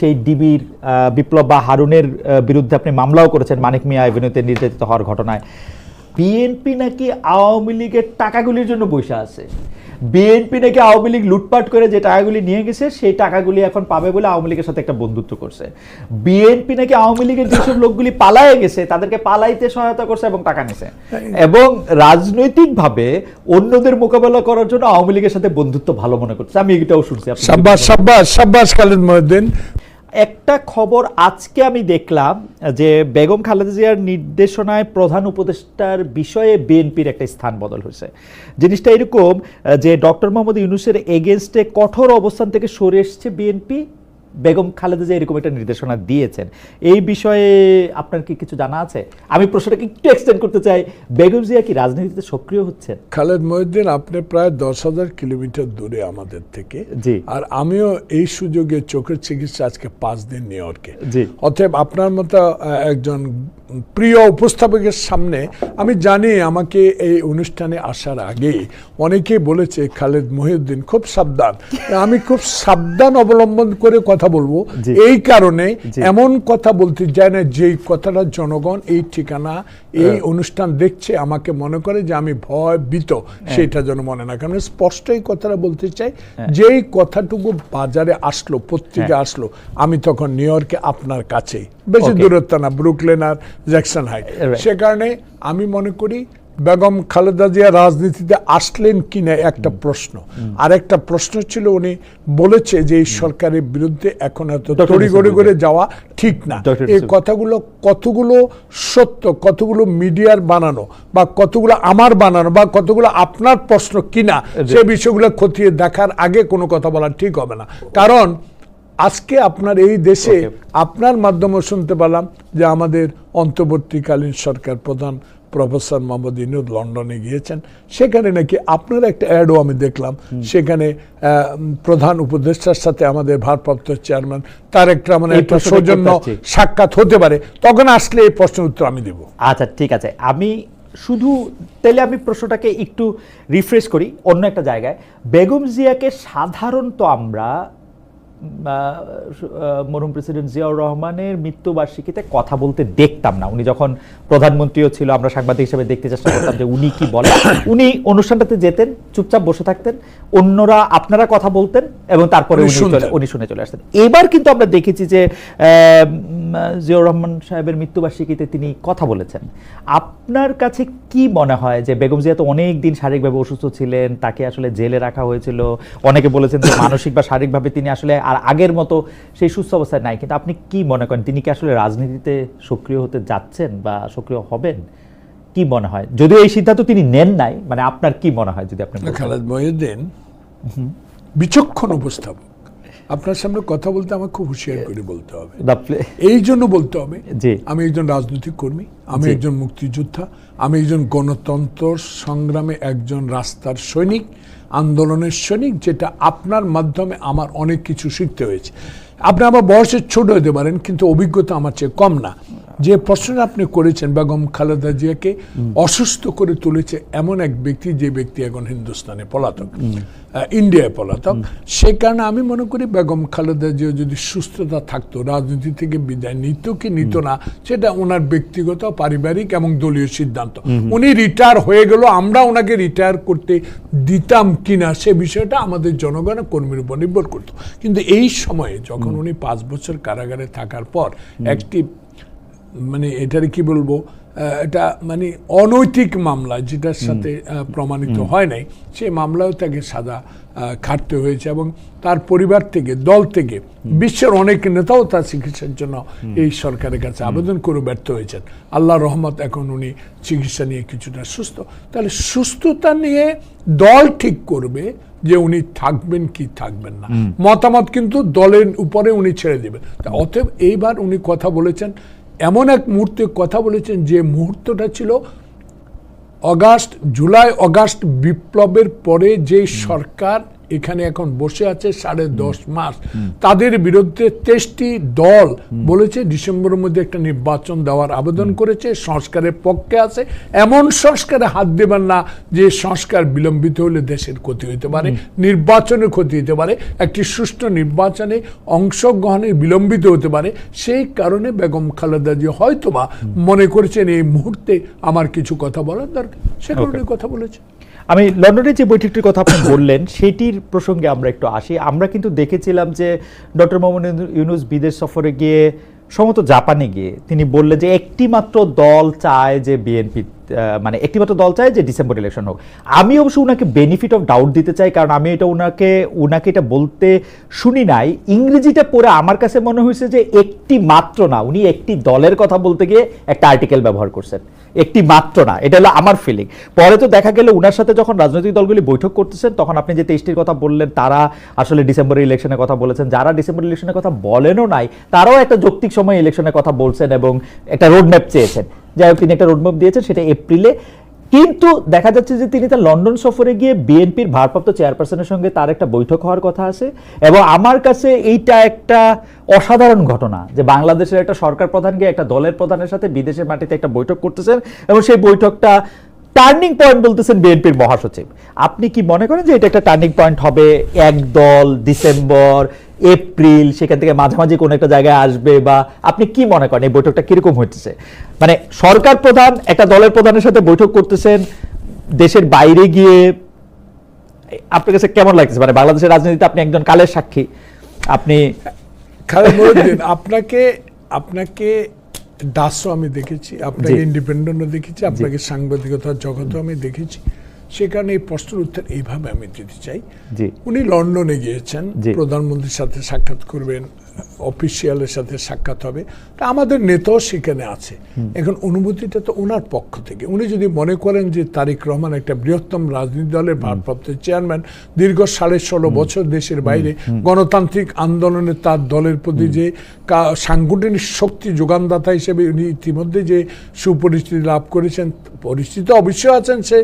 সেই ডিবির বিপ্লব বা হারুনের বিরুদ্ধে আপনি মামলাও করেছেন মানিক মিয়া এভিনিউতে নির্যাতিত হওয়ার ঘটনায়। বিএনপি নাকি আওয়ামী লীগের টাকাগুলির জন্য বসে আছে। বিএনপি নাকি আওয়ামী লীগ লুটপাট করে যে টাকাগুলি নিয়ে গেছে সেই টাকাগুলি এখন পাবে বলে আওয়ামী লীগের সাথে একটা বন্ধুত্ব করছে। বিএনপি নাকি আওয়ামী লীগের যেসব লোকগুলি পালায়ে গেছে তাদেরকে পালাইতে সহায়তা করছে এবং টাকা নিছে। এবং রাজনৈতিকভাবে অন্যদের মোকাবেলা করার জন্য আওয়ামী লীগের সাথে বন্ধুত্ব ভালো মনে করছে। আমি এটাও শুনছি। সাব্বাস সাব্বাস সাব্বাস খালেদ মহিউদ্দিন একটা খবর আজকে আমি দেখলাম যে বেগম খালেদা জিয়ার নির্দেশনায় প্রধান উপদেষ্টার বিষয়ে বিএনপির একটা স্থান বদল হয়েছে। জিনিসটা এরকম যে ডক্টর মোহাম্মদ ইউনুসের এগেনস্টে কঠোর অবস্থান থেকে সরে এসছে বিএনপি বেগম খালেদা জিয়া এরকম একটা নির্দেশনা দিয়েছেন। এই বিষয়ে আপনার কি কিছু জানা আছে? আমি প্রশ্নটাকে একটু এক্সটেন্ড করতে চাই। বেগম জিয়া কি রাজনীতিতে সক্রিয় হচ্ছেন? খালেদ মহিউদ্দিন আপনি প্রায় দশ হাজার কিলোমিটার দূরে আমাদের থেকে। জি। আর আমিও এই সুযোগে চোখের চিকিৎসা আজকে পাঁচ দিন নিউ ইয়র্কে। জি। অতএব আপনার মতো একজন প্রিয় উপস্থাপকের সামনে আমি জানি আমাকে এই অনুষ্ঠানে আসার আগে অনেকেই বলেছে খালেদ মহিউদ্দিন খুব সাবধান। আমি খুব সাবধান অবলম্বন করে কথা বলব। এই কারণে এমন কথা বলতে যায় না যেই কথাটা জনগণ এই ঠিকানা এই অনুষ্ঠান দেখছে আমাকে মনে করে যে আমি ভয় ভীত সেটা যেন মনে না কারণ স্পষ্ট এই কথাটা বলতে চাই যেই কথাটুকু বাজারে আসলো পত্রিকা আসলো আমি তখন নিউ ইয়র্কে আপনার কাছেই। বেশি দূরত্ব না ব্রুকলেন আর জ্যাকসন হাই সে কারণে আমি মনে করি বেগম খালেদা জিয়া রাজনীতিতে আসলেন কিনা একটা প্রশ্ন। আর একটা প্রশ্ন ছিল উনি বলেছে যে এই সরকারের বিরুদ্ধে এখন এত. তড়িগড়ি করে যাওয়া ঠিক না। এই কথাগুলো কতগুলো সত্য কতগুলো মিডিয়ার বানানো বা কতগুলো আমার বানানো বা কতগুলো আপনার প্রশ্ন কিনা সে বিষয়গুলো খতিয়ে দেখার আগে কোনো কথা বলা ঠিক হবে না। কারণ আজকে আপনার এই দেশে আপনার মাধ্যমে শুনতে পেলাম যে আমাদের অন্তর্বর্তীকালীন সরকার প্রধান প্রফেসর মোহাম্মদ ইনুদ লন্ডনে গিয়েছেন। সেখানে নাকি আপনার একটা অ্যাডও আমি দেখলাম। সেখানে প্রধান উপদেষ্টার সাথে আমাদের ভারপ্রাপ্ত চেয়ারম্যান তার একটা মানে একটা সৌজন্য সাক্ষাৎ হতে পারে। তখন আসলে এই প্রশ্নের উত্তর আমি দেব। আচ্ছা ঠিক আছে। আমি শুধু তাহলে আমি প্রশ্নটাকে একটু রিফ্রেশ করি অন্য একটা জায়গায়। বেগম জিয়াকে সাধারণত আমরা মরহুম প্রেসিডেন্ট জিয়াউর রহমানের মৃত্যুবার্ষিকীতে কথা বলতে দেখতাম না। উনি যখন প্রধানমন্ত্রীও ছিল আমরা সাংবাদিক হিসেবে দেখতে চেষ্টা করতাম যে উনি কি বলেন। উনি অনুষ্ঠানটাতে যেতেন চুপচাপ বসে থাকতেন অন্যরা আপনারা কথা বলতেন এবং তারপরে উনি শুনে চলে আসতেন। এবার কিন্তু আমরা দেখেছি যে জিয়াউর রহমান সাহেবের মৃত্যুবার্ষিকীতে তিনি কথা বলেছেন। আপনার কাছে কি মনে হয় যে বেগম জিয়া তো অনেক দিন শারীরিকভাবে অসুস্থ ছিলেন তাকে আসলে জেলে রাখা হয়েছিল? অনেকে বলেছেন যে মানসিক বা শারীরিকভাবে তিনি আসলে আর আগের মতো সেই সুস্থ অবস্থায় নাই। কিন্তু আপনি কি মনে করেন তিনি কি আসলে রাজনীতিতে সক্রিয় হতে যাচ্ছেন বা সক্রিয় হবেন? কি মনে হয়? যদিও এই সিদ্ধান্ত তিনি নেন নাই মানে আপনার কি মনে হয় যদি আপনি? খালেদ মহিউদ্দিন বিচক্ষণ উপস্থাপক। আপনার সামনে কথা বলতে আমার খুব হুঁশিয়ার করে বলতে হবে। এই জন্য বলতে হবে। আমি একজন রাজনৈতিক কর্মী আমি একজন মুক্তিযোদ্ধা আমি একজন গণতন্ত্র সংগ্রামে একজন রাস্তার সৈনিক আন্দোলনের সৈনিক যেটা আপনার মাধ্যমে আমার অনেক কিছু শিখতে হয়েছে। আপনি আমার বয়সের ছোট হতে পারেন, কিন্তু অভিজ্ঞতা আমার চেয়ে কম না। যে প্রশ্নটা আপনি করেছেন বেগম খালেদা জিয়াকে অসুস্থ করে তুলেছে এমন এক ব্যক্তি যে ব্যক্তি এখন হিন্দুস্তানে পলাতক ইন্ডিয়ায় পলাতক সে কারণে আমি মনে করি বেগম খালেদা জিয়া যদি সুস্থতা থাকতো রাজনীতি থেকে বিদায় নিত কি নিত না সেটা ওনার ব্যক্তিগত পারিবারিক এবং দলীয় সিদ্ধান্ত। উনি রিটায়ার হয়ে গেল আমরা ওনাকে রিটায়ার করতে দিতাম কিনা সে বিষয়টা আমাদের জনগণের কর্মীর উপর নির্ভর করতো। কিন্তু এই সময়ে যখন উনি পাঁচ বছর কারাগারে থাকার পর একটি মানে এটার কি বলব এটা মানে অনৈতিক মামলা যেটার সাথে প্রমাণিত হয় নাই সেই মামলাও তাকে আহ, খাটতে হয়েছে এবং তার পরিবার থেকে দল থেকে বিশ্বের অনেক নেতাও তার চিকিৎসার জন্য এই সরকারের কাছে আবেদন করে ব্যর্থ হয়েছেন। আল্লাহ রহমত এখন উনি চিকিৎসা নিয়ে কিছুটা সুস্থ। তাহলে সুস্থতা নিয়ে দল ঠিক করবে যে উনি থাকবেন কি থাকবেন না। মতামত কিন্তু দলের উপরে উনি ছেড়ে দেবেন। অতএব এইবার উনি কথা বলেছেন এমন এক মুহূর্তে কথা বলেছেন যে মুহূর্তটা ছিল অগাস্ট, জুলাই, অগাস্ট বিপ্লবের পরে যে সরকার এখানে এখন বসে আছে সাড়ে দশ মাস। তাদের বিরুদ্ধে তেইশটি দল বলেছে ডিসেম্বরের মধ্যে একটা নির্বাচন দেওয়ার আবেদন করেছে সংস্কারের পক্ষে আছে। এমন সংস্কারে হাত দেবেন না যে সংস্কার বিলম্বিত হলে দেশের ক্ষতি হতে পারে নির্বাচনের ক্ষতি হতে পারে একটি সুষ্ঠু নির্বাচনে অংশগ্রহণে বিলম্বিত হতে পারে। সেই কারণে বেগম খালেদা জি হয়তোবা মনে করেছেন এই মুহূর্তে আমার কিছু কথা বলার দরকার। সে কারণে কথা বলেছে। আমি লন্ডনের যে বৈঠকটির কথা আপনি বললেন, সেটির প্রসঙ্গে আমরা একটু আসি। আমরা কিন্তু দেখেছিলাম যে ডক্টর মোহাম্মদ ইউনুস বিদেশ সফরে গিয়ে, সম্ভবত জাপানে গিয়ে, তিনি বললেন যে একটি মাত্র দল চায় যে বিএনপি মানে একটি মাত্র দল চায় যে ডিসেম্বর ইলেকশন হোক। আমি অবশ্য উনাকে বেনিফিট অফ ডাউট দিতে চাই, কারণ আমি এটা উনাকে উনাকে এটা বলতে শুনি নাই। ইংরেজিটা পড়ে আমার কাছে মনে হয়েছে যে একটি মাত্র না, উনি একটি দলের কথা বলতে গিয়ে একটা আর্টিকেল ব্যবহার করছেন। একটি মাত্র না, এটা হলো আমার ফিলিং পরে তো দেখা গেল উনার সাথে যখন রাজনৈতিক দলগুলি বৈঠক করতেছেন, তখন আপনি যে তেইশটির কথা বললেন, তারা আসলে ডিসেম্বর ইলেকশনের কথা বলেছেন। যারা ডিসেম্বর ইলেকশনের কথা বলেনও নাই, তারাও একটা যৌক্তিক সময় ইলেকশনের কথা বলছেন এবং একটা রোড রোডম্যাপ চেয়েছেন। যাই হোক, তিনি একটা রোডম্যাপ দিয়েছেন সেটা এপ্রিলে। কিন্তু দেখা যাচ্ছে যে তিনি তার লন্ডন সফরে গিয়ে বিএনপির ভারপ্রাপ্ত চেয়ারপারসনের সঙ্গে তার একটা বৈঠক হওয়ার কথা আছে। এবং আমার কাছে এইটা একটা অসাধারণ ঘটনা যে বাংলাদেশের একটা সরকার প্রধান গিয়ে একটা দলের প্রধানের সাথে বিদেশের মাটিতে একটা বৈঠক করতেছেন এবং সেই বৈঠকটা টার্নিং পয়েন্ট বলতেছেন বিএনপির মহাসচিব। আপনি কি মনে করেন যে এটা একটা টার্নিং পয়েন্ট হবে এক দল ডিসেম্বর এপ্রিল সেখান থেকে মাঝামাঝি কোনো একটা জায়গায় আসবে বা আপনি কি মনে করেন এই বৈঠকটা কীরকম হচ্ছে মানে সরকার প্রধান একটা দলের প্রধানের সাথে বৈঠক করতেছেন দেশের বাইরে গিয়ে আপনার কাছে কেমন লাগতেছে? মানে বাংলাদেশের রাজনীতিতে আপনি একজন কালের সাক্ষী আপনি আপনাকে আপনাকে দাসও আমি দেখেছি আপনাকে। ইন্ডিপেন্ডেন্টও দেখেছি আপনাকে সাংবাদিকতার জগতও আমি দেখেছি। সেখানে এই প্রশ্নের উত্তর এইভাবে আমি দিতে চাই। উনি লন্ডনে গিয়েছেন। প্রধানমন্ত্রীর সাথে সাক্ষাৎ করবেন। অফিসিয়ালের সাথে সাক্ষাৎ হবে। তা আমাদের নেতাও সেখানে আছে। এখন অনুভূতিটা তো ওনার পক্ষ থেকে। উনি যদি মনে করেন যে তারিক রহমান একটা বৃহত্তম রাজনীতি দলের ভারপ্রাপ্ত চেয়ারম্যান দীর্ঘ সাড়ে ষোলো বছর দেশের বাইরে গণতান্ত্রিক আন্দোলনে তার দলের প্রতি যে সাংগঠনিক শক্তি যোগানদাতা হিসেবে উনি ইতিমধ্যে যে সুপরিচিতি লাভ করেছেন পরিচিত অবশ্যই আছেন সে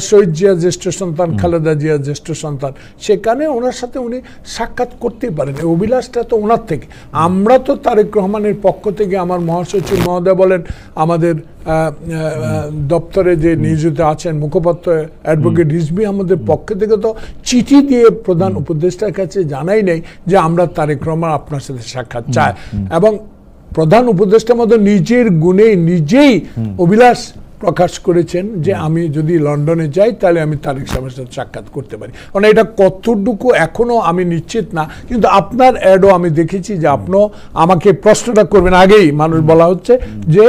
শহীদ জিয়া জ্যেষ্ঠ সন্তান খালেদা জিয়া জ্যেষ্ঠ সন্তান। সেখানে ওনার সাথে উনি সাক্ষাৎ করতেই পারেন। অভিলাষটা তো ওনার থেকে। আমরা তো তারেক রহমানের পক্ষ থেকে আমার মহাসচিব মহোদয় বলেন আমাদের দপ্তরে যে নিয়োজিত আছেন মুখপাত্র অ্যাডভোকেট রিজবি আমাদের পক্ষ থেকে তো চিঠি দিয়ে প্রধান উপদেষ্টার কাছে জানাই নেই যে আমরা তারেক রহমান আপনার সাথে সাক্ষাৎ চাই। এবং প্রধান উপদেষ্টার মতো নিজের গুণে নিজেই অভিলাষ প্রকাশ করেছেন যে আমি যদি লন্ডনে যাই তাহলে আমি তারেক সাহেবের সাথে সাক্ষাৎ করতে পারি। মানে এটা কতটুকু এখনও আমি নিশ্চিত না কিন্তু আপনার অ্যাডও আমি দেখেছি যে আপনিও আমাকে প্রশ্নটা করবেন আগেই। মানুষ বলা হচ্ছে যে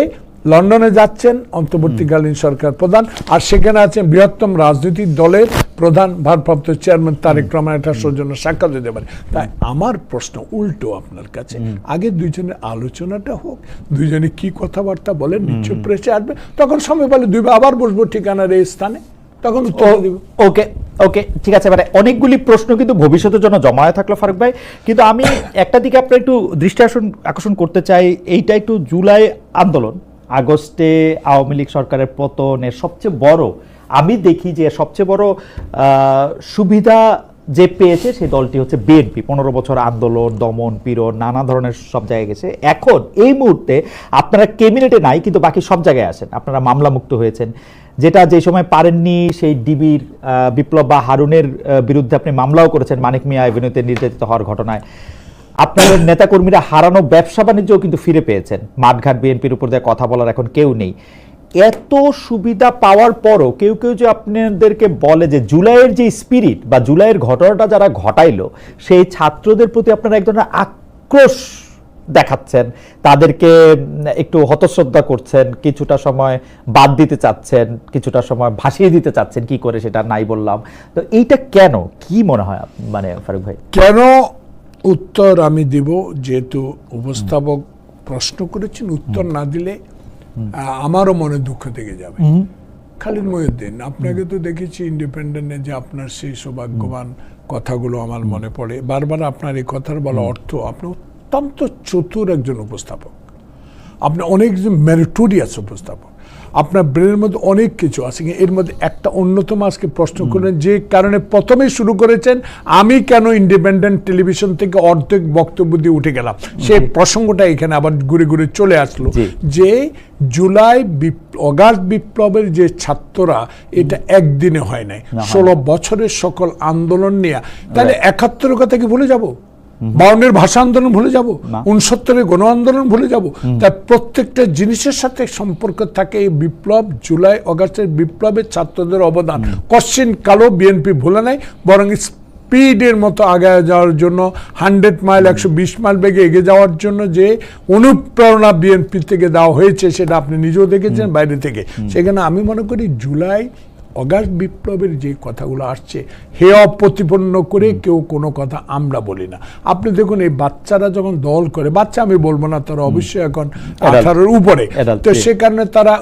লন্ডনে যাচ্ছেন অন্তর্বর্তীকালীন সরকার প্রধান আর সেখানে আছেন বৃহত্তম রাজনৈতিক দলের প্রধান ভারপ্রাপ্ত চেয়ারম্যান তারেক রহমান এটা সৌজন্য সাক্ষাৎ দিতে পারে। তাই আমার প্রশ্ন উল্টো আপনার কাছে। আগে দুইজনের আলোচনাটা হোক দুইজনে কি কথাবার্তা বলেন নিশ্চয় প্রেসে আসবে তখন সময় পেলে দুইবার আবার বসবো ঠিকানার এই স্থানে তখন ওকে ওকে ঠিক আছে মানে অনেকগুলি প্রশ্ন কিন্তু ভবিষ্যতের জন্য জমা হয়ে থাকল ফারুক ভাই। কিন্তু আমি একটা দিকে আপনার একটু দৃষ্টি আকর্ষণ করতে চাই এইটা একটু জুলাই আন্দোলন। আগস্টে আওয়ামী লীগ সরকারের পতনের সবচেয়ে বড়, আমি দেখি যে সবচেয়ে বড় সুবিধা যে পেয়েছে সেই দলটি হচ্ছে বিএনপি। পনেরো বছর আন্দোলন, দমন, পীড়ন, নানা ধরনের সব জায়গায় গেছে। এখন এই মুহূর্তে আপনারা ক্যাবিনেটে নাই, কিন্তু বাকি সব জায়গায় আছেন। আপনারা মামলা মুক্ত হয়েছেন। যেটা যে সময় পারেননি সেই ডিবির বিপ্লব বা হারুনের বিরুদ্ধে আপনি মামলাও করেছেন মানিক মিয়া এভিনিউতে নির্যাতিত হওয়ার ঘটনায়। আপনাদের নেতাকর্মীরা হারানো ব্যবসা বাণিজ্যও কিন্তু ফিরে পেয়েছেন। মাঠঘাট বিএনপির উপর দিয়ে কথা বলার এখন কেউ নেই। এত সুবিধা পাওয়ার পরও কেউ কেউ যে আপনাদেরকে বলে যে জুলাইয়ের যে স্পিরিট বা জুলাইয়ের ঘটনাটা যারা ঘটাইলো, সেই ছাত্রদের প্রতি আপনারা এক ধরনের আক্রোশ দেখাচ্ছেন। তাদেরকে একটু হতশ্রদ্ধা করছেন, কিছুটা সময় বাদ দিতে চাচ্ছেন, কিছুটা সময় ভাসিয়ে দিতে চাচ্ছেন, কি করে সেটা নাই বললাম। তো এইটা কেন? কি মনে হয় মানে ফারুক ভাই? কেন উত্তর আমি দিব যেহেতু উপস্থাপক প্রশ্ন করেছেন উত্তর না দিলে আমারও মনে দুঃখ থেকে যাবে। খালিদ মহিউদ্দিন আপনাকে তো দেখেছি ইন্ডিপেন্ডেন্টে যে আপনার সেই সৌভাগ্যবান কথাগুলো আমার মনে পড়ে। বারবার আপনার এই কথার বলা অর্থ আপনি অত্যন্ত চতুর একজন উপস্থাপক। আপনি অনেকজন মেরিটোরিয়াস উপস্থাপক। আপনার ব্রেনের মধ্যে অনেক কিছু আছে এর মধ্যে একটা অন্যতম আজকে প্রশ্ন করলেন যে কারণে প্রথমে শুরু করেছেন আমি কেন ইন্ডিপেন্ডেন্ট টেলিভিশন থেকে অর্ধেক বক্তব্য দিয়ে উঠে গেলাম? সেই প্রসঙ্গটা এখানে আবার ঘুরে ঘুরে চলে আসলো যে জুলাই অগাস্ট বিপ্লবের যে ছাত্ররা এটা একদিনে হয় নাই। ষোলো বছরের সকল আন্দোলন নিয়ে তাহলে একাত্তরের কথা কি ভুলে যাব? বাউন্নের ভাষা আন্দোলন ভুলে যাব উনসত্তরের গণ আন্দোলন ভুলে যাব। তাই প্রত্যেকটা জিনিসের সাথে সম্পর্ক থাকে এই বিপ্লব জুলাই অগাস্টের বিপ্লবের ছাত্রদের অবদান। কশ্চিন কালো বিএনপি ভুলে নাই বরং স্পিডের মতো আগে যাওয়ার জন্য হান্ড্রেড মাইল একশো বিশ মাইল বেগে এগিয়ে যাওয়ার জন্য যে অনুপ্রেরণা বিএনপি থেকে দেওয়া হয়েছে সেটা আপনি নিজেও দেখেছেন বাইরে থেকে। সেখানে আমি মনে করি জুলাই অগাস্ট বিপ্লবের যে কথাগুলো আসছে হে অপ্রতিপন্ন করে কেউ কোনো কথা আমরা বলি না। আপনি দেখুন এই বাচ্চারা যখন দল করে বাচ্চা আমি বলব না তারা অবশ্যই এখন আঠারোর উপরে। তো সে কারণে তারা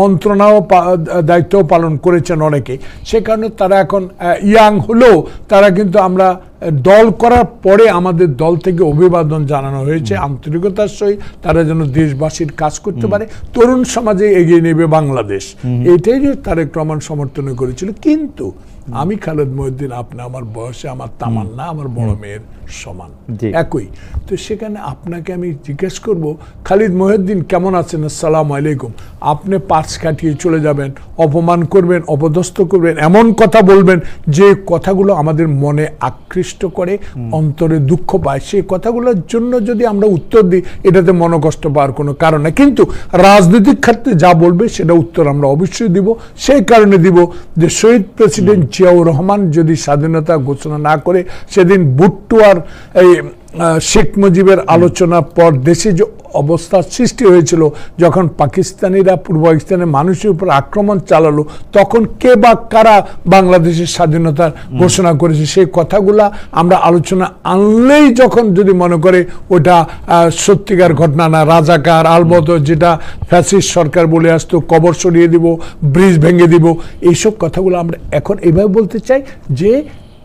মন্ত্রণাও দায়িত্ব পালন করেছেন অনেকে সে কারণে তারা এখন ইয়াং হলেও তারা কিন্তু আমরা দল করার পরে আমাদের দল থেকে অভিবাদন জানানো হয়েছে আন্তরিকতার সহিত তারা যেন দেশবাসীর কাজ করতে পারে তরুণ সমাজে এগিয়ে নেবে বাংলাদেশ। এটাই যে তারেক রহমান সমর্থন করেছিল। কিন্তু আমি খালেদ মহিউদ্দিন আপনি আমার বয়সে আমার তামান্না আমার বড় মেয়ের সমান। একই। তো সেখানে আপনাকে আমি জিজ্ঞেস করব খালিদ মহিউদ্দিন কেমন আছেন? আসসালাম আলাইকুম। আপনি পার্স কাটিয়ে চলে যাবেন অপমান করবেন অপদস্থ করবেন এমন কথা বলবেন যে কথাগুলো আমাদের মনে আকৃষ্ট করে অন্তরে দুঃখ পায়। সেই কথাগুলোর জন্য যদি আমরা উত্তর দিই এটাতে মনোকষ্ট পাওয়ার কোনো কারণ নেই। কিন্তু রাজনৈতিক ক্ষেত্রে যা বলবে সেটা উত্তর আমরা অবশ্যই দিব। সেই কারণে দিব যে শহীদ প্রেসিডেন্ট জিয়াউর রহমান যদি স্বাধীনতা ঘোষণা না করে, সেদিন ভুট্টো আর এই শেখ মুজিবের আলোচনার পর দেশে যে অবস্থা সৃষ্টি হয়েছিল। যখন পাকিস্তানিরা পূর্ব পাকিস্তানের মানুষের উপর আক্রমণ চালালো, তখন কে বা কারা বাংলাদেশের স্বাধীনতার ঘোষণা করেছে? সেই কথাগুলা আমরা আলোচনা আনলেই যখন যদি মনে করে ওটা সত্যিকার ঘটনা না, রাজাকার আলবত যেটা ফ্যাসিস্ট সরকার বলে আসতো, কবর সরিয়ে দিব, ব্রিজ ভেঙে দিব, এইসব কথাগুলো আমরা এখন এইভাবে বলতে চাই যে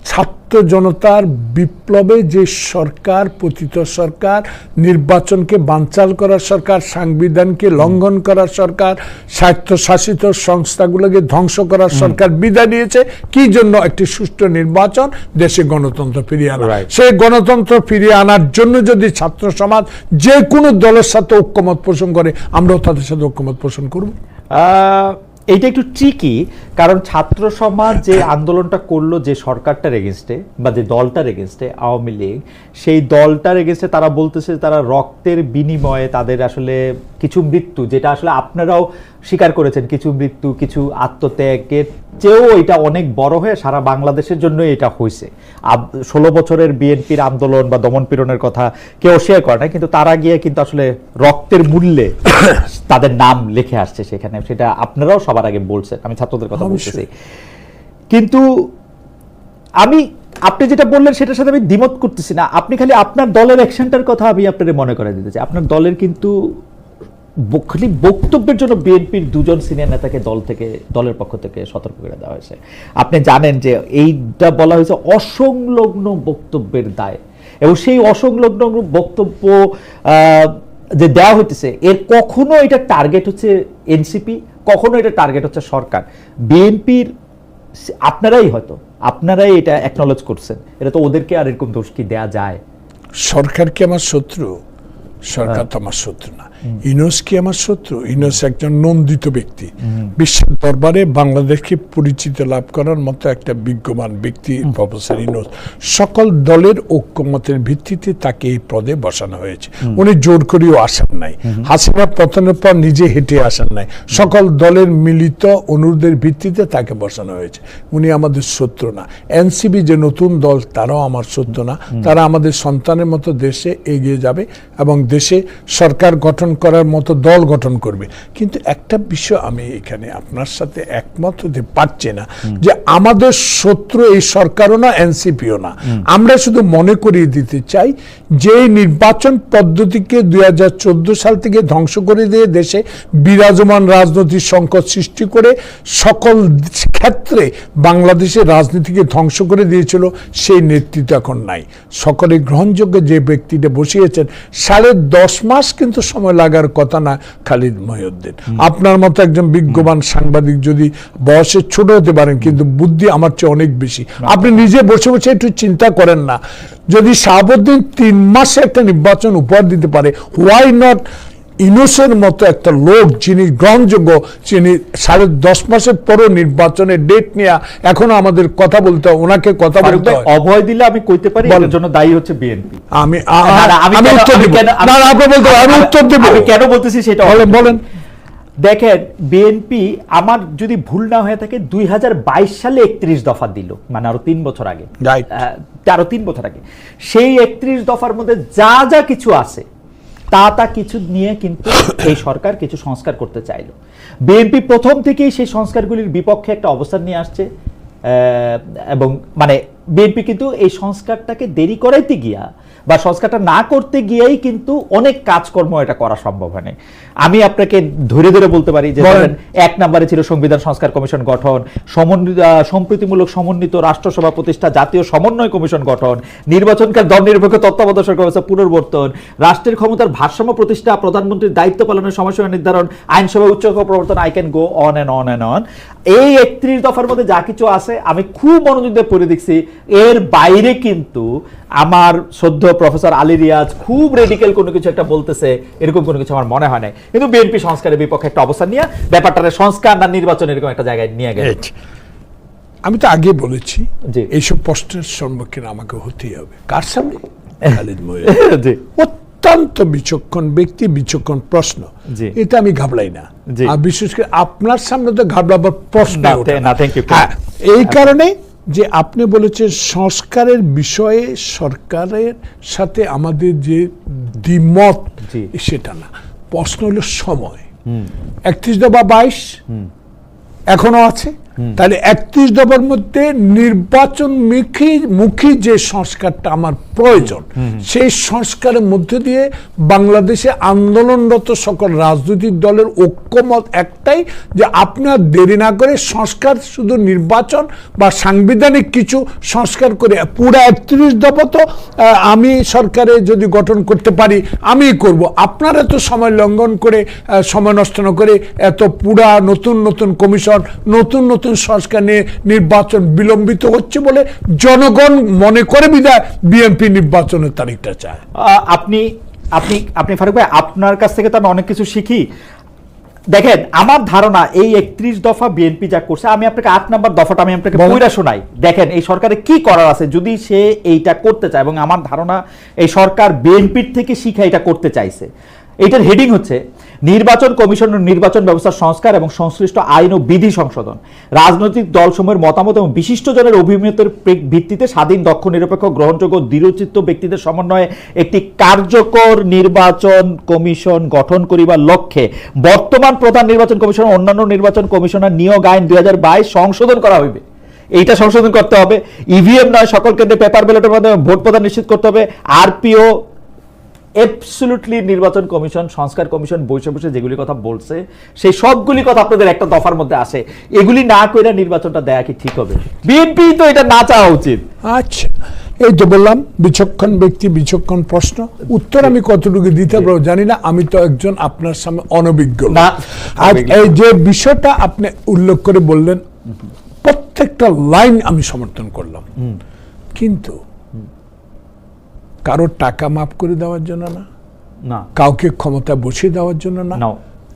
ছাত্র জনতার বিপ্লবে যে সরকার পতিত সরকার নির্বাচনকে বানচাল করার সরকার সাংবিধানকে লঙ্ঘন করার সরকার স্বায়ত্তশাসিত সংস্থাগুলোকে ধ্বংস করার সরকার বিদায় নিয়েছে কি জন্য একটি সুষ্ঠু নির্বাচন? দেশে গণতন্ত্র ফিরিয়ে আনা. সেই গণতন্ত্র ফিরিয়ে আনার জন্য যদি ছাত্র সমাজ যে কোনো দলের সাথে ঐক্যমত পোষণ করে আমরাও তাদের সাথে ঐক্যমত পোষণ করব। আহ, এইটা একটু ট্রিকি কারণ ছাত্র সমাজ যে আন্দোলনটা করল যে সরকারটার এগেনস্টে বা যে দলটার এগেনস্টে আওয়ামী লীগ সেই দলটার এগেনস্টে তারা বলতেছে তারা রক্তের বিনিময়ে তাদের আসলে কিছু মৃত্যু যেটা আসলে আপনারাও স্বীকার করেছেন কিছু মৃত্যু কিছু আত্মত্যাগের চেয়েও এটা অনেক বড় হয়ে সারা বাংলাদেশের জন্য এটা হয়েছে। ষোলো বছরের বিএনপির আন্দোলন বা দমন পীড়নের কথা কেউ শেয়ার করে না কিন্তু তারা গিয়ে কিন্তু আসলে রক্তের মূল্যে তাদের নাম লিখে আসছে সেখানে। সেটা আপনারাও সবার আগে বলছেন আমি ছাত্রদের কথা। বলতেছি। কিন্তু আমি আপনি যেটা বললেন সেটার সাথে আমি দ্বিমত করতেছি না। আপনি খালি আপনার দলের অ্যাকশনটার কথা আমি আপনাদের মনে করে দিতে চাই। আপনার দলের কিন্তু খালি বক্তব্যের জন্য বিএনপির দুজন সিনিয়র নেতাকে দল থেকে দলের পক্ষ থেকে সতর্ক করে দেওয়া হয়েছে। আপনি জানেন যে এইটা বলা হয়েছে অসংলগ্ন বক্তব্যের দায়। এবং সেই অসংলগ্ন বক্তব্য যে দেওয়া হইতেছে এর কখনো এটা টার্গেট হচ্ছে এনসিপি কখনো এটা টার্গেট হচ্ছে সরকার। বিএনপির আপনারাই হয়তো আপনারাই এটা অ্যাকনলেজ করছেন। এটা তো ওদেরকে আর এরকম দোষ কি দেয়া যায়? সরকার কি আমার শত্রু? সরকার তো আমার শত্রু না। ইনোস কি আমার শত্রু? ইনোস একজন নন্দিত ব্যক্তি। বিশ্বের দরবারে বাংলাদেশকে পরিচিত লাভ করার মতো একটা বিজ্ঞমান ব্যক্তি প্রফেসর ইনোস সকল দলের ঐক্যমতের ভিত্তিতে তাকে এই পদে বসানো হয়েছে। উনি জোর করেও আসেন নাই। হাসিনা পতনের পর নিজে হেঁটে আসেন নাই। সকল দলের মিলিত অনুরোধের ভিত্তিতে তাকে বসানো হয়েছে। উনি আমাদের শত্রু না। এনসিবি যে নতুন দল তারাও আমার শত্রু না। তারা আমাদের সন্তানের মতো দেশে এগিয়ে যাবে এবং দেশে সরকার গঠন করার মতো দল গঠন করবে। কিন্তু একটা বিষয় আমি এখানে আপনার সাথে একমত হতে পারছি না যে আমাদের শত্রু এই সরকারও না এনসিপিও না। আমরা শুধু মনে করিয়ে দিতে চাই যে নির্বাচন পদ্ধতিকে দুই সাল থেকে ধ্বংস করে দিয়ে দেশে বিরাজমান রাজনৈতিক সংকট সৃষ্টি করে সকল ক্ষেত্রে বাংলাদেশের রাজনীতিকে ধ্বংস করে দিয়েছিল সেই নেতৃত্ব এখন নাই। সকলে গ্রহণযোগ্য যে ব্যক্তিটা বসিয়েছেন সাড়ে দশ মাস কিন্তু সময় লাগার কথা না খালিদ মহিউদ্দিন। আপনার মতো একজন বিজ্ঞবান সাংবাদিক যদি বয়সে ছোট হতে পারেন কিন্তু বুদ্ধি আমার চেয়ে অনেক বেশি। আপনি নিজে বসে বসে একটু চিন্তা করেন না। যদি শাহাবুদ্দিন তিন মাসে একটা নির্বাচন উপহার দিতে পারে হোয়াই নট ইনোসের মতো একটা লোক যিনি গ্রহণযোগ্য যিনি সাড়ে দশ মাসের পরও নির্বাচনের ডেট নেওয়া এখনও আমাদের কথা বলতে হয় ওনাকে কথা বলতে হয়। অভয় দিলে আমি কইতে পারি বলেন। এর জন্য দায়ী হচ্ছে বিএনপি। আমি আমি উত্তর দিব। না আপনি বলতে আমি উত্তর দেব। আমি কেন বলতেছি সেটা বলেন বলেন। দেখেন বিএনপি আমার যদি ভুল না হয়ে থাকে দুই হাজার বাইশ সালে একত্রিশ দফা দিল মানে আরও তিন বছর আগে। আরও তিন বছর আগে। সেই একত্রিশ দফার মধ্যে যা যা কিছু আছে তা তা কিছু নিয়ে কিন্তু এই সরকার কিছু সংস্কার করতে চাইল। বিএনপি প্রথম থেকেই সেই সংস্কারগুলির বিপক্ষে একটা অবস্থান নিয়ে আসছে এবং মানে বিএনপি কিন্তু এই সংস্কারটাকে দেরি করাইতে গিয়া বা সংস্কারটা না করতে গিয়েই কিন্তু অনেক কাজকর্ম এটা করা সম্ভব হয় আমি আপনাকে ধরে ধরে বলতে পারি যে এক নম্বরে ছিল সংবিধান সংস্কার কমিশন গঠন সমন্বিত সম্প্রীতিমূলক সমন্বিত রাষ্ট্রসভা প্রতিষ্ঠা জাতীয় সমন্বয় কমিশন গঠন নির্বাচনকাল দল নিরপেক্ষ তত্ত্বাবধায়ক ব্যবস্থা পুনর্বর্তন রাষ্ট্রের ক্ষমতার ভারসাম্য প্রতিষ্ঠা প্রধানমন্ত্রীর দায়িত্ব পালনের সময়সীমা নির্ধারণ আইনসভা উচ্চ প্রবর্তন I can go on and on and on এই একত্রিশ দফার মধ্যে যা কিছু আছে আমি খুব মনোযোগ দিয়ে পড়ে দেখছি। এর বাইরে কিন্তু আমার সদ্য প্রফেসর আলী রিয়াজ খুব রেডিক্যাল কোনো কিছু একটা বলতেছে এরকম কোনো কিছু আমার মনে হয় নাই। কিন্তু বিএনপি সংস্কারের বিপক্ষে একটা অবস্থান নিয়ে ব্যাপারটারে সংস্কার না নির্বাচন এরকম একটা জায়গায় নিয়ে গেছে আমি তো আগে বলেছি জি। এইসব প্রশ্নের সম্মুখীন আমাকে হতেই হবে। কার সামনে? খালিদ অত্যন্ত বিচক্ষণ ব্যক্তি বিচক্ষণ প্রশ্ন। এটা আমি ঘাবড়াই না। আর বিশেষ করে আপনার সামনে তো ঘাবড়াবার প্রশ্ন না, না. হ্যাঁ, এই কারণে যে আপনি বলেছেন সংস্কারের বিষয়ে সরকারের সাথে আমাদের যে দ্বিমত। সেটা না। প্রশ্ন হলো সময়। একত্রিশ দফা বাইশ। এখনও আছে? তাহলে একত্রিশ দফার মধ্যে নির্বাচন মুখী মুখী যে সংস্কারটা আমার প্রয়োজন সেই সংস্কারের মধ্যে দিয়ে বাংলাদেশে আন্দোলনরত সকল রাজনৈতিক দলের ঐক্যমত একটাই যে আপনার দেরি না করে সংস্কার শুধু নির্বাচন বা সাংবিধানিক কিছু সংস্কার করে পুরো একত্রিশ দফা তো আমি সরকারে যদি গঠন করতে পারি আমি করব। আপনারা তো সময় লঙ্ঘন করে সময় নষ্ট না করে এত পুরা নতুন নতুন কমিশন নতুন নতুন সংস্কার নিয়ে নির্বাচন বিলম্বিত হচ্ছে বলে জনগণ মনে করে বিদায় বিএনপি নির্বাচনের তারিখটা চায়। আপনি আপনি আপনি ফারুক ভাই আপনার কাছ থেকে তো আমি অনেক কিছু শিখি। দেখেন আমার ধারণা এই একত্রিশ দফা বিএনপি যা করছে আমি আপনাকে আট নাম্বার দফাটা আমি আপনাকে বলেন। পইরা শোনাই। দেখেন এই সরকারে কি করার আছে? যদি সে এইটা করতে চায় এবং আমার ধারণা এই সরকার বিএনপির থেকে শিখা এটা করতে চাইছে। এইটার হেডিং হচ্ছে নির্বাচন কমিশন ও নির্বাচন ব্যবস্থার সংস্কার এবং সংশ্লিষ্ট আইন ও বিধি সংশোধন। রাজনৈতিক দলসমূহের মতামত এবং বিশিষ্টজনের অভিমতের ভিত্তিতে স্বাধীন, দক্ষ, নিরপেক্ষ, গ্রহণযোগ্য, দৃঢ়চিত্ত ব্যক্তিদের সমন্বয়ে একটি কার্যকর নির্বাচন কমিশন গঠন করিবার লক্ষ্যে বর্তমান প্রধান নির্বাচন কমিশন, অন্যান্য নির্বাচন কমিশনার নিয়োগ আইন দুই হাজার বাইশ সংশোধন করা হইবে। এইটা সংশোধন করতে হবে। ইভিএম নয়, সকল কেন্দ্রে পেপার ব্যালটের মাধ্যমে ভোট প্রদান নিশ্চিত করতে হবে। আরপিও অ্যাবসলুটলি নির্বাচন কমিশন সংস্কার কমিশন বসে বসে যেগুলি কথা বলছে সেই সবগুলি কথা আপনাদের একটা দফার মধ্যে আসে এগুলি না কইরা নির্বাচনটা দেয়া কি ঠিক হবে? বিএনপি তো এটা না চাওয়া উচিত। আচ্ছা এই তো বললাম বিচক্ষণ ব্যক্তি বিচক্ষণ প্রশ্ন উত্তর আমি কতটুকু দিতে পারব জানি না আমি তো একজন আপনার সামনে অনভিজ্ঞ। না, আজ। এই যে বিষয়টা আপনি উল্লেখ করে বললেন প্রত্যেকটা লাইন আমি সমর্থন করলাম। কিন্তু কারোর টাকা মাফ করে দেওয়ার জন্য না। না। কাউকে ক্ষমতা বসিয়ে দেওয়ার জন্য না।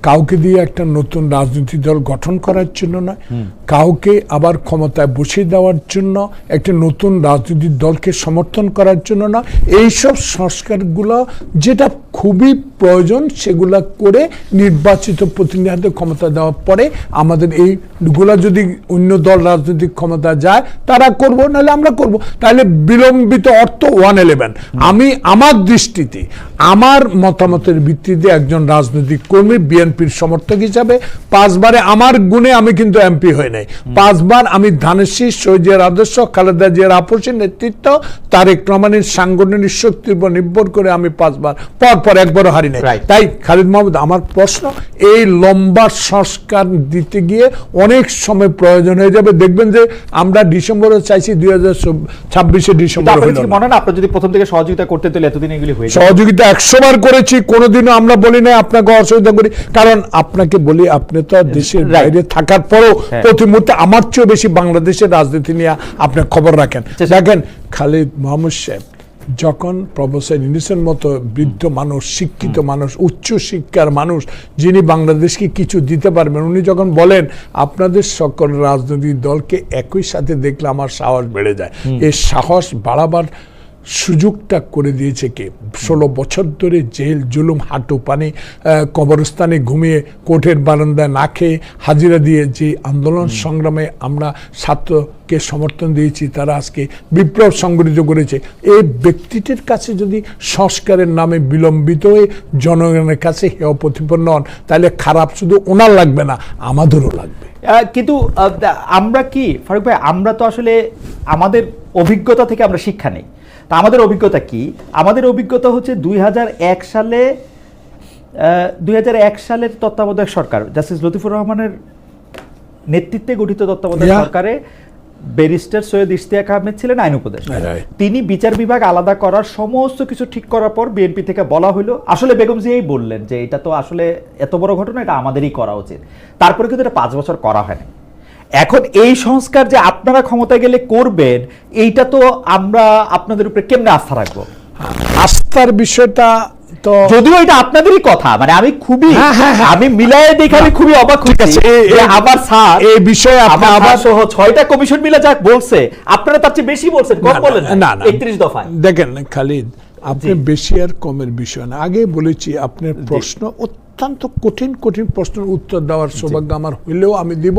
কাউকে দিয়ে একটা নতুন রাজনৈতিক দল গঠন করার জন্য নয় কাউকে আবার ক্ষমতায় বসিয়ে দেওয়ার জন্য একটা নতুন রাজনৈতিক দলকে সমর্থন করার জন্য না। এইসব সংস্কারগুলো যেটা খুবই প্রয়োজন সেগুলা করে নির্বাচিত প্রতিনিধি হাতে ক্ষমতা দেওয়ার পরে আমাদের এইগুলা যদি অন্য দল রাজনৈতিক ক্ষমতা যায় তারা করব নাহলে আমরা করব। তাহলে বিলম্বিত অর্থ ওয়ান ইলেভেন আমি আমার দৃষ্টিতে আমার মতামতের ভিত্তিতে একজন রাজনৈতিক কর্মী বিএনপির সমর্থক হিসাবে পাঁচবারে আমার গুণে আমি কিন্তু এমপি হয়ে নাই। পাঁচবার আমি ধানের শীষ শহীদের আদর্শ খালেদা জিয়ার আপসের নেতৃত্ব তারেক রহমানের সাংগঠনিক শক্তির উপর নির্ভর করে আমি পাঁচবার পর পর পর একবারও হারি নাই। তাই খালিদ মাহমুদ আমার প্রশ্ন এই লম্বা সংস্কার দিতে গিয়ে অনেক সময় প্রয়োজন হয়ে যাবে। দেখবেন যে আমরা ডিসেম্বরে চাইছি দুই হাজার ছাব্বিশে ডিসেম্বর। মনে হয় না আপনার যদি প্রথম থেকে সহযোগিতা করতে তাহলে এতদিন এগুলি হয়ে সহযোগিতা একশো বার করেছি কোনোদিনও আমরা বলি না আপনাকে অসুবিধা করি। কারণ আপনাকে বলি আপনি তো দেশের বাইরে থাকার পরও হ্যাঁ। প্রতি মুহূর্তে আমার চেয়েও বেশি বাংলাদেশের রাজনীতি নিয়ে আপনি খবর রাখেন। দেখেন খালিদ মোহাম্মদ সাহেব যখন প্রফেসর ইউনিসের মতো বৃদ্ধ মানুষ শিক্ষিত মানুষ উচ্চ শিক্ষার মানুষ যিনি বাংলাদেশকে কিছু দিতে পারবেন উনি যখন বলেন আপনাদের সকল রাজনৈতিক দলকে একই সাথে দেখলে আমার সাহস বেড়ে যায়। এই সাহস বাড়াবার সুযোগটা করে দিয়েছে কে? ষোলো বছর ধরে জেল জুলুম হাঁটু পানি কবরস্থানে ঘুমিয়ে কোর্টের বারান্দায় না খেয়ে হাজিরা দিয়ে যে আন্দোলন সংগ্রামে আমরা ছাত্রকে সমর্থন দিয়েছি তারা আজকে বিপ্লব সংগঠিত করেছে। এই ব্যক্তিটির কাছে যদি সংস্কারের নামে বিলম্বিত হয়ে জনগণের কাছে হেয় প্রতিপন্ন হন তাহলে খারাপ শুধু ওনার লাগবে না আমাদেরও লাগবে। কিন্তু আমরা কি ফারুক ভাই আমরা তো আসলে আমাদের অভিজ্ঞতা থেকে আমরা শিক্ষা নেই। তা আমাদের অভিজ্ঞতা কি? আমাদের অভিজ্ঞতা হচ্ছে দুই হাজার এক সালে দুই সালের তত্ত্বাবধায়ক সরকার জাস্টিস লতিফুর রহমানের নেতৃত্বে গঠিত তত্ত্বাবধায়ক সরকারে ব্যারিস্টার সৈয়দ ইশতিয়াক আহমেদ ছিলেন আইন উপদেষ্টা। তিনি বিচার বিভাগ আলাদা করার সমস্ত কিছু ঠিক করার পর বিএনপি থেকে বলা হলো আসলে বেগম জিয়াই বললেন যে এটা তো আসলে এত বড় ঘটনা এটা আমাদেরই করা উচিত। তারপরে কিন্তু এটা পাঁচ বছর করা হয়নি। এখন এই সংস্কার যে আপনারা ক্ষমতায় গেলে করবেন এইটা তো আমরা আপনাদের উপরে কেমনে আস্থা রাখব? আস্থার বিষয়টা তো যদিও এটা আপনাদেরই কথা মানে আমি খুবই হ্যাঁ, হ্যাঁ, হ্যাঁ। আমি মিলায়ে দেখে আমি খুবই অবাক হয়েছি আছে, এই- যে এই- আমার স্যার এই বিষয়ে আপনি আবার সহ ছয়টা কমিশন মিলে বলছে আপনারা তার চেয়ে বেশি বলছেন কম বলেন না। না একত্রিশ দফায়। দেখেন খালিদ আপনি বেশি আর কমের বিষয় না। আগে বলেছি আপনার প্রশ্ন অত্যন্ত কঠিন কঠিন প্রশ্নের উত্তর দেওয়ার সৌভাগ্য আমার হইলেও আমি দিব।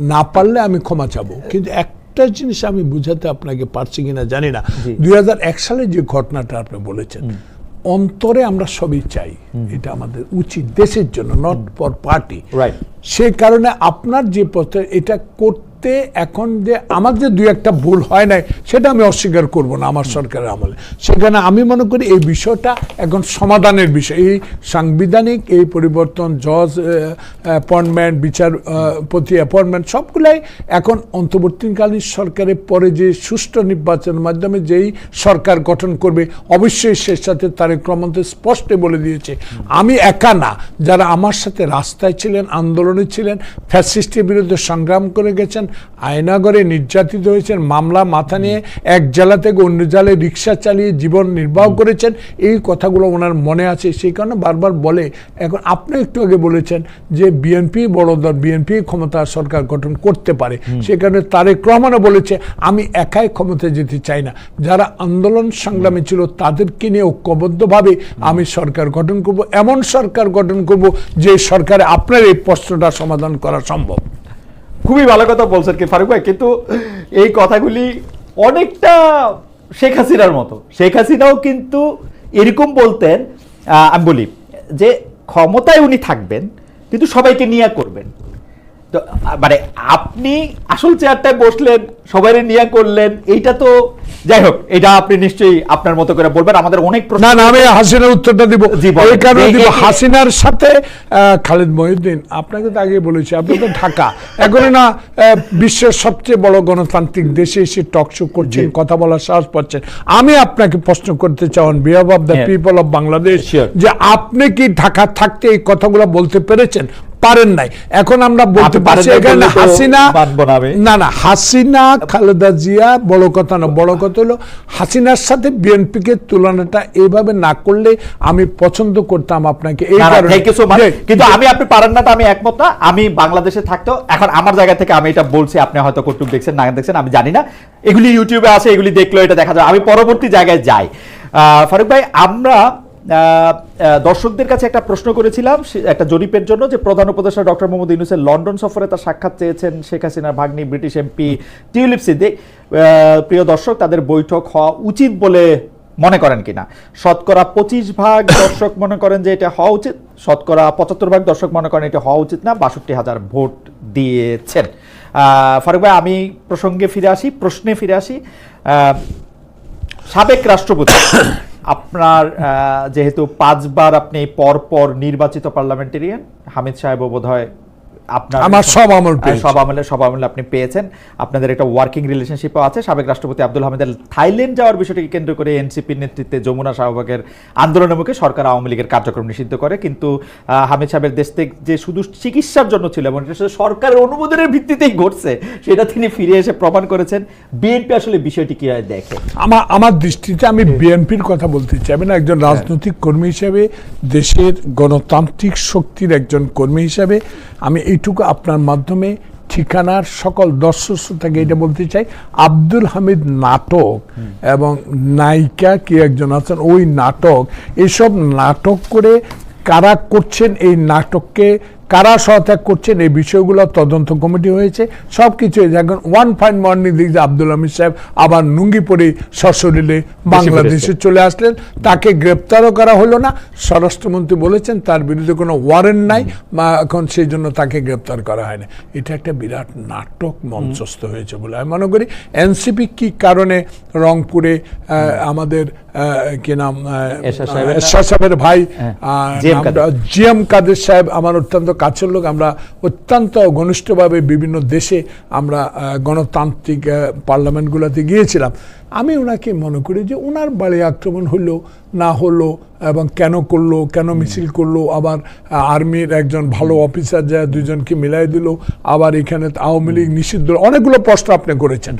না পারলে আমি ক্ষমা চাবো। কিন্তু একটা জিনিস আমি বুঝাতে আপনাকে পারছি কিনা জানি না। দুই সালে যে ঘটনাটা আপনি বলেছেন অন্তরে আমরা সবই চাই। এটা আমাদের উচিত দেশের জন্য নট ফর পার্টি রাইট সে কারণে আপনার যে পথে এটা করতে এখন যে আমার যে দুই একটা ভুল হয় নাই, সেটা আমি অস্বীকার করব না আমার সরকারের আমলে। সেখানে আমি মনে করি এই বিষয়টা এখন সমাধানের বিষয়। এই সাংবিধানিক, এই পরিবর্তন, জজ অ্যাপয়েন্টমেন্ট বিচারপতি অ্যাপয়েন্টমেন্ট সবগুলাই এখন অন্তর্বর্তীকালীন সরকারের পরে যে সুষ্ঠু নির্বাচনের মাধ্যমে যেই সরকার গঠন করবে, অবশ্যই সে সাথে তারেক রহমান তো স্পষ্ট বলে দিয়েছে। আমি একা না, যারা আমার সাথে রাস্তায় ছিলেন, আন্দোলনে ছিলেন, ফ্যাসিস্টের বিরুদ্ধে সংগ্রাম করে গেছেন আয়নাগরে নির্যাতিত হয়েছেন মামলা মাথা নিয়ে এক জেলা থেকে অন্য জেলায় রিক্সা চালিয়ে জীবন নির্বাহ করেছেন এই কথাগুলো ওনার মনে আছে সেই কারণে বারবার বলে এখন আপনি একটু আগে বলেছেন যে বিএনপি বড় দল বিএনপি ক্ষমতা সরকার গঠন করতে পারে। সে কারণে তারেক রহমানও বলেছে আমি একাই ক্ষমতায় যেতে চাই না। যারা আন্দোলন সংগ্রামে ছিল তাদেরকে নিয়ে ঐক্যবদ্ধভাবে আমি সরকার গঠন করব এমন সরকার গঠন করব যে সরকারে আপনার এই প্রশ্নটা সমাধান করা সম্ভব। খুবই ভালো কথা বলছেন কি ফারুক ভাই, কিন্তু এই কথাগুলি অনেকটা শেখ হাসিনার মতো। শেখ হাসিনাও কিন্তু এরকম বলতেন আমি বলি যে ক্ষমতায় উনি থাকবেন, কিন্তু সবাইকে নিয়ে করবেন। তো মানে আপনি আসল চেয়ারটায় বসলেন সবাই নিয়ে করলেন এইটা তো যাই হোক এটা আপনি নিশ্চয়ই আপনার মতো করে বলবেন আমাদের অনেক প্রশ্ন না না আমি হাসিনার উত্তরটা দিব। জি, এই কারণে দিব হাসিনার সাথে খালিদ মহিউদ্দিন। আপনাকে তো আগে বলেছি আপনি তো ঢাকা। এখন না বিশ্বের সবচেয়ে বড় গণতান্ত্রিক দেশে এসে টক শো করছেন কথা বলার সাহস পাচ্ছেন। আমি আপনাকে প্রশ্ন করতে চান behalf of the. People of Bangladesh যে আপনি কি ঢাকা থাকতে এই কথাগুলো বলতে পেরেছেন? পারেন নাই। এখন আমরা বলতে পারছি এখানে হাসিনা না আমি। না হাসিনা খালেদা জিয়া বড় কথা না বড় কথা হলো হাসিনার সাথে বিএনপিকে তুলনাটা এইভাবে না করলে আমি পছন্দ করতাম আপনাকে। এই কারণে কিন্তু আমি আপনি পারেন না তো আমি একমত না। আমি বাংলাদেশে থাকতো এখন আমার জায়গা থেকে আমি এটা বলছি আপনি হয়তো কটুক দেখছেন না দেখছেন আমি জানি না। এগুলি ইউটিউবে আছে এগুলি দেখলেও এটা দেখা যায় আমি পরবর্তী জায়গায় যাই। আহ, ফারুক ভাই আমরা দর্শকদের কাছে একটা প্রশ্ন করেছিলাম একটা জরিপের জন্য যে প্রধান উপদেষ্টা ডক্টর মোহাম্মদ ইউনুসের লন্ডন সফরে তার সাক্ষাৎ চেয়েছেন শেখ হাসিনার ভাগ্নি ব্রিটিশ এমপি টিউলিপ সিদ্দিক। প্রিয় দর্শক, তাদের বৈঠক হওয়া উচিত বলে মনে করেন কিনা? শতকরা পঁচিশ ভাগ দর্শক মনে করেন যে এটা হওয়া উচিত, শতকরা পঁচাত্তর ভাগ দর্শক মনে করেন এটা হওয়া উচিত না, বাষট্টি হাজার ভোট দিয়েছেন। ফারুক ভাই, আমি প্রসঙ্গে ফিরে আসি, প্রশ্নে ফিরে আসি। সাবেক রাষ্ট্রপতি আপনার যেহেতু পাঁচবার আপনি পরপর পর নির্বাচিত পার্লামেন্টেরিয়ান হামিদ সাহেবও বোধ হয় আপনার আমার সব আমল সব আমলে সব আমলে আপনি পেয়েছেন। আপনাদের একটা ওয়ার্কিং রিলেশনশিপও আছে। সাবেক রাষ্ট্রপতি আব্দুল হামিদের থাইল্যান্ড যাওয়ার বিষয়টিকে কেন্দ্র করে এনসিপির নেতৃত্বে যমুনা শাহবাগের আন্দোলনের মুখে সরকার আওয়ামী লীগের কার্যক্রম নিষিদ্ধ করে। কিন্তু হামিদ সাহেবের দেশ থেকে যে শুধু চিকিৎসার জন্য ছিল এবং এটা সরকারের অনুমোদনের ভিত্তিতেই ঘটছে সেটা তিনি ফিরে এসে প্রমাণ করেছেন। বিএনপি আসলে বিষয়টি কি হয় দেখে। আমার আমার দৃষ্টিতে আমি বিএনপির কথা বলতে চাই। না একজন রাজনৈতিক কর্মী হিসেবে দেশের গণতান্ত্রিক শক্তির একজন কর্মী হিসেবে আমি এইটুকু আপনার মাধ্যমে ঠিকানার সকল দর্শক শ্রোতাকে এটা বলতে চাই, আব্দুল হামিদ নাটক এবং নায়িকা কি একজন আছেন, ওই নাটক, এসব নাটক করে কারা করছেন এই নাটককে কারা সহায়তা করছেন এই বিষয়গুলো তদন্ত কমিটি হয়েছে। সব কিছু এখন ওয়ান ফাইন মর্নিং যে আব্দুল হামিদ সাহেব আবার নুঙ্গি পরে সশরীরে বাংলাদেশে চলে আসলেন। তাকে গ্রেপ্তারও করা হলো না। স্বরাষ্ট্রমন্ত্রী বলেছেন তার বিরুদ্ধে কোনো ওয়ারেন্ট নাই বা এখন সেই জন্য তাকে গ্রেপ্তার করা হয় না এটা একটা বিরাট নাটক মঞ্চস্থ হয়েছে বলে আমি মনে করি। এনসিপি কি কারণে রংপুরে আমাদের কি নাম এরশাদ সাহেবের ভাই হ্যাঁ, জি এম কাদের। সাহেব আমার অত্যন্ত কাছের লোক। আমরা অত্যন্ত ঘনিষ্ঠভাবে বিভিন্ন দেশে আমরা গণতান্ত্রিক পার্লামেন্টগুলোতে গিয়েছিলাম। আমি ওনাকে মনে করি যে ওনার বাড়ি আক্রমণ হলো না হলো এবং কেন করল কেন মিছিল করল আবার আর্মির একজন ভালো অফিসার যা দুজনকে মিলাই দিল আবার এখানে আওয়ামী লীগ নিষিদ্ধ অনেকগুলো প্রশ্ন আপনি করেছেন।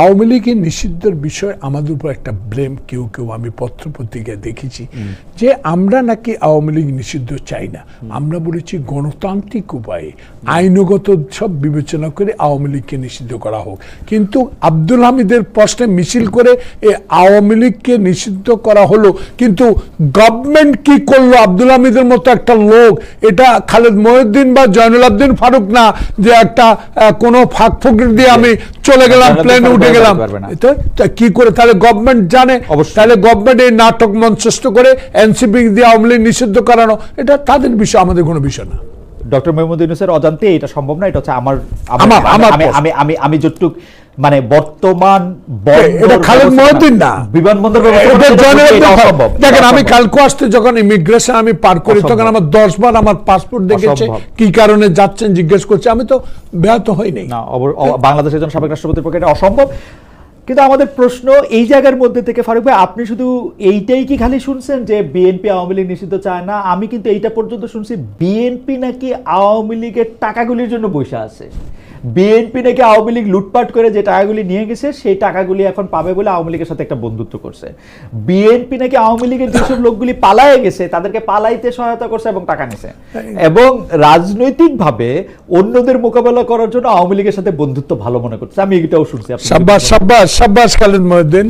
আওয়ামী লীগের নিষিদ্ধের বিষয় আমাদের উপর একটা ব্লেম কেউ কেউ আমি পত্র পত্রিকায় দেখেছি যে আমরা নাকি আওয়ামী লীগ নিষিদ্ধ চাই না। আমরা বলেছি গণতান্ত্রিক উপায়ে আইনগত সব বিবেচনা করে আওয়ামী লীগকে নিষিদ্ধ করা হোক। কিন্তু আব্দুল হামিদের প্রশ্নে মিছিল করে এই আওয়ামী লীগকে নিষিদ্ধ করা হলো কিন্তু গভর্নমেন্ট কি করল? আব্দুল হামিদের মতো একটা লোক এটা খালেদ মহিউদ্দিন বা জয়নুল আবদিন ফারুক না যে একটা কোনো ফাঁক ফুক দিয়ে আমি চলে গেলাম প্লেনে বলতে গেলাম। কি করে? তাহলে গভর্নমেন্ট জানে। তাহলে গভর্নমেন্ট এই নাটক মঞ্চস্থ করে এনসিপি দিয়ে আওয়ামী নিষিদ্ধ করানো এটা তাদের বিষয় আমাদের কোনো বিষয় না। ডক্টর মেহমুদ ইউনুসের অজান্তে এটা সম্ভব না এটা হচ্ছে আমার আমার- আমি আমি আমি আমি যতটুক মানে বর্তমান। বিমানবন্দর। দেখেন আমি কালকে আসতে যখন ইমিগ্রেশন আমি পার করি তখন আমার দশ বার আমার পাসপোর্ট দেখেছে কি কারণে যাচ্ছেন জিজ্ঞেস করছে। আমি তো ব্যাহত হইনি না বাংলাদেশের জন্য সাবেক রাষ্ট্রপতির পক্ষে এটা অসম্ভব। কিন্তু আমাদের প্রশ্ন এই জায়গার মধ্যে থেকে, ফারুক ভাই, আপনি শুধু এইটাই কি খালি শুনছেন যে বিএনপি আওয়ামী লীগ নিষিদ্ধ চায় না? আমি কিন্তু এইটা পর্যন্ত শুনছি বিএনপি নাকি আওয়ামী লীগের টাকাগুলির জন্য বসে আছে। বিএনপি নাকি আওয়ামী লীগ লুটপাট করে যে টাকাগুলি নিয়ে গেছে সেই টাকাগুলি এখন পাবে বলে আওয়ামী লীগের সাথে একটা বন্ধুত্ব করছে। বিএনপি নাকি আওয়ামী লীগের যেসব লোকগুলি পালায় গেছে তাদেরকে পালাইতে সহায়তা করছে এবং টাকা নিছে। এবং রাজনৈতিকভাবে অন্যদের মোকাবেলা করার জন্য আওয়ামী লীগের সাথে বন্ধুত্ব ভালো মনে করছে। আমি এটাও শুনছি। সাব্বাস সাব্বাস সাব্বাস খালেদ মহিউদ্দিন।